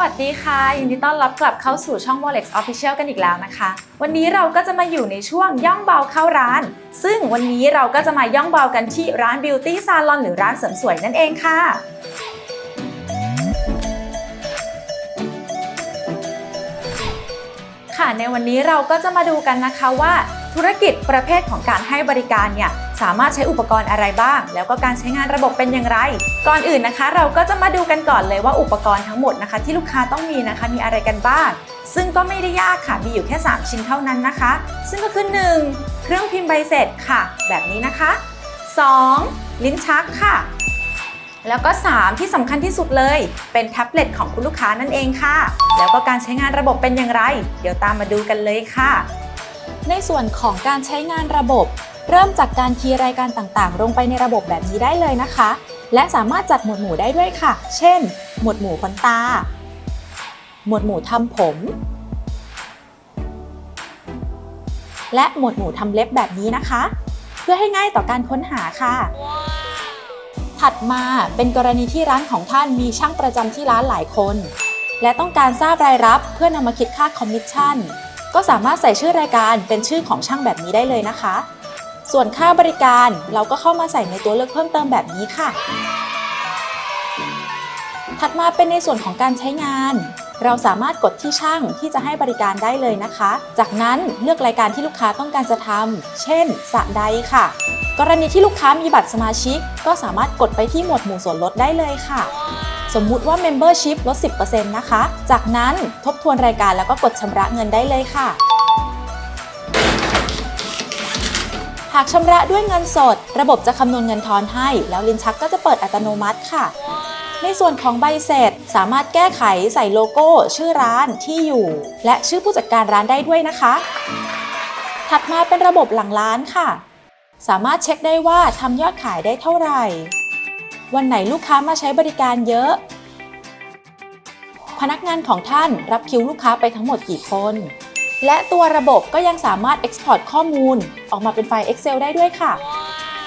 วัสดีค่ะ ยินดีต้อนรับกลับเข้าสู่ช่อง Volex Official กันอีกแล้วนะคะ วันนี้เราก็จะมาอยู่ในช่วงย่องเบาเข้าร้าน ซึ่งวันนี้เราก็จะมาย่องเบากันที่ร้าน Beauty Salon หรือร้านเสริมสวยนั่นเองค่ะค่ะในวันนี้เราก็จะมาดูกันนะคะว่า ธุรกิจประเภทของการให้บริการเนี่ยสามารถใช้อุปกรณ์อะไรบ้าง แล้วก็การใช้งานระบบเป็นอย่างไร ก่อนอื่นนะคะ เราก็จะมาดูกันก่อนเลยว่าอุปกรณ์ทั้งหมดนะคะ ที่ลูกค้าต้องมีนะคะมีอะไรกันบ้าง ซึ่งก็ไม่ได้ยากค่ะมีอยู่แค่ 3 ชิ้นเท่านั้นนะคะ ซึ่งก็คือ 1. เครื่องพิมพ์ใบเสร็จค่ะ แบบนี้นะคะ 2. ลิ้นชักค่ะ แล้วก็ 3 ที่สำคัญที่สุดเลย เป็นแท็บเล็ตของคุณลูกค้านั่นเองค่ะ แล้วก็การใช้งานระบบเป็นอย่างไร เดี๋ยวตามมาดูกันเลยค่ะ ในส่วนของการใช้งานระบบ เริ่มจากการคีย์รายการต่างๆ ลงไปในระบบแบบนี้ได้เลยนะคะ และสามารถจัดหมวดหมู่ได้ด้วยค่ะ เช่น หมวดหมู่ขนตา หมวดหมู่ทำผม และหมวดหมู่ทำเล็บแบบนี้นะคะ เพื่อให้ง่ายต่อการค้นหาค่ะ ถัดมาเป็นกรณีที่ร้านของท่านมีช่างประจำที่ร้านหลายคน และต้องการทราบรายรับเพื่อนำมาคิดค่าคอมมิชชั่น ก็สามารถใส่ชื่อรายการเป็นชื่อของช่างแบบนี้ได้เลยนะคะ ส่วนค่าบริการเราก็เข้ามาใส่ในตัวเลือกเพิ่มเติมแบบนี้ค่ะ ถัดมาเป็นในส่วนของการใช้งาน เราสามารถกดที่ช่างที่จะให้บริการได้เลยนะคะ จากนั้นเลือกรายการที่ลูกค้าต้องการจะทำเช่นสระใดค่ะ กรณีที่ลูกค้ามีบัตรสมาชิก ก็สามารถกดไปที่หมวดหมู่ส่วนลดได้เลยค่ะ สมมุติว่า Membership ลด 10%นะคะ จากนั้นทบทวนรายการแล้วก็กดชำระเงินได้เลยค่ะ หากชำระด้วยเงินสด ระบบจะคำนวณเงินทอนให้ แล้วลิ้นชักก็จะเปิดอัตโนมัติค่ะในส่วนของใบเสร็จ สามารถแก้ไขใส่โลโก้ ชื่อร้านที่อยู่ และชื่อผู้จัดการร้านได้ด้วยนะคะ ถัดมาเป็นระบบหลังร้านค่ะ สามารถเช็คได้ว่าทำยอดขายได้เท่าไหร่ วันไหนลูกค้ามาใช้บริการเยอะ พนักงานของท่านรับคิวลูกค้าไปทั้งหมดกี่คน และตัวระบบก็ยังสามารถ Export ข้อมูล ออกมาเป็นไฟล์ Excel ได้ด้วยค่ะ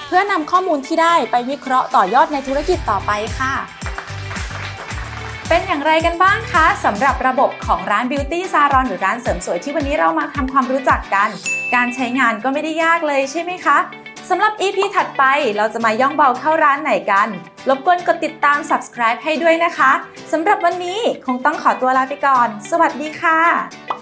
เพื่อนำข้อมูลที่ได้ไปวิเคราะห์ต่อยอดในธุรกิจต่อไปค่ะเป็นอย่างไรกันบ้างคะสำหรับระบบของร้าน Beauty Salon หรือร้านเสริมสวยที่วันนี้เรามาทำความรู้จักกัน การใช้งานก็ไม่ได้ยากเลยใช่ไหมคะ สำหรับ EP ถัดไปเราจะมาย่องเบาเข้าร้านไหนกัน รบกวนกดติดตาม subscribe ให้ด้วยนะคะ สำหรับวันนี้คงต้องขอตัวลาไปก่อน สวัสดีค่ะ